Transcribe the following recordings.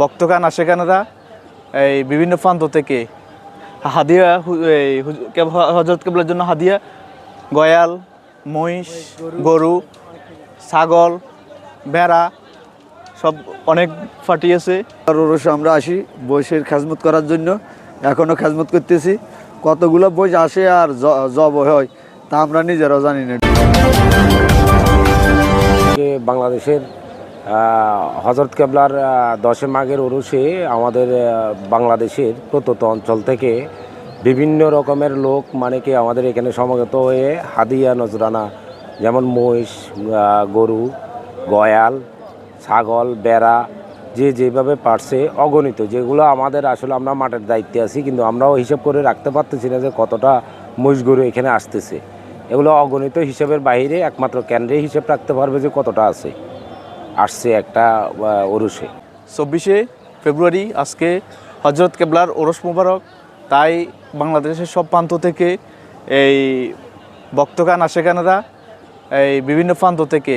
ভক্তগান আসে কেনারা এই বিভিন্ন প্রান্ত থেকে হাদিয়া এই হজরত কেবলার জন্য হাদিয়া, গয়াল, মহিষ, গরু, ছাগল, ভেড়া, সব অনেক ফাটিয়েছে ওরস আমরা আসি বয়সের খাজমত করার জন্য। এখনও খাজমত করতেছি। কতগুলো বয়স আসে আর জব হয়, তা আমরা নিজেরাও জানি না। বাংলাদেশের হজরত কেবলার দশে মাঘের ওরসে আমাদের বাংলাদেশের প্রত্যন্ত অঞ্চল থেকে বিভিন্ন রকমের লোক মানে কি আমাদের এখানে সমাগত হয়ে হাদিয়া, নজরানা যেমন মহিষ গরু, গয়াল, ছাগল, বেড়া যে যেভাবে পারছে অগণিত, যেগুলো আমাদের আসলে আমরা মাঠের দায়িত্বে আছি, কিন্তু আমরাও হিসাব করে রাখতে পারতেছি না যে কতটা মহিষ গরু এখানে আসতেছে। এগুলো অগণিত হিসাবের বাইরে, একমাত্র কেন্দ্রে হিসাব রাখতে পারবে যে কতটা আছে। আসছে একটা ওরসে। চব্বিশে ফেব্রুয়ারি আজকে হজরত কেবলার ওরস মুবারক। তাই বাংলাদেশের সব প্রান্ত থেকে এই ভক্তগান আসে কেনারা এই বিভিন্ন প্রান্ত থেকে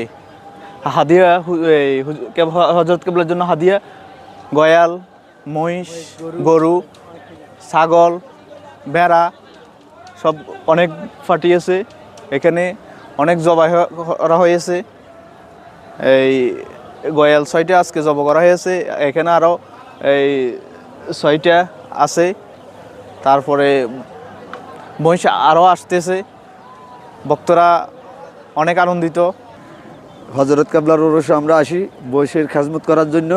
হাদিয়া এই হজরত কেবলার জন্য হাদিয়া, গয়াল, মহিষ, গরু, ছাগল, ভেড়া সব অনেক ফাটিয়েছে। এখানে অনেক জবাই করা হয়েছে। এই গয়াল ছয়টা আজকে জব করা হয়েছে। এখানে আরও এই ছয়টা আছে। তারপরে মহিষ আরও আসতেছে। ভক্তরা অনেক আনন্দিত। হজরত কাবলার ওরস আমরা আসি বয়সের খাজমত করার জন্য।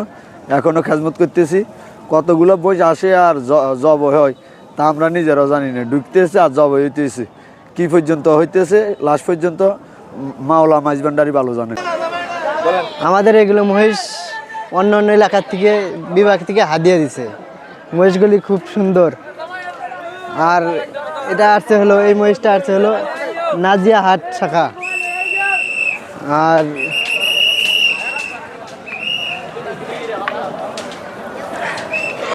এখনও খাজমত করতেছি। কতগুলো বয়স আসে আর জব হয়, তা আমরা নিজেরাও জানি না। ঢুকতেছে আর জব হইতেছে। কি পর্যন্ত হইতেছে লাস্ট পর্যন্ত, মাওলা মাইজবান্ডারি ভালো জানে। আমাদের এগুলো মহিষ অন্য অন্য এলাকার থেকে, বিভাগ থেকে হাদিয়ে দিছে। মহিষগুলি খুব সুন্দর। আর এটা আসছে হলো, এই মহিষটা আসছে হলো নাজিয়া হাট শাখা। আর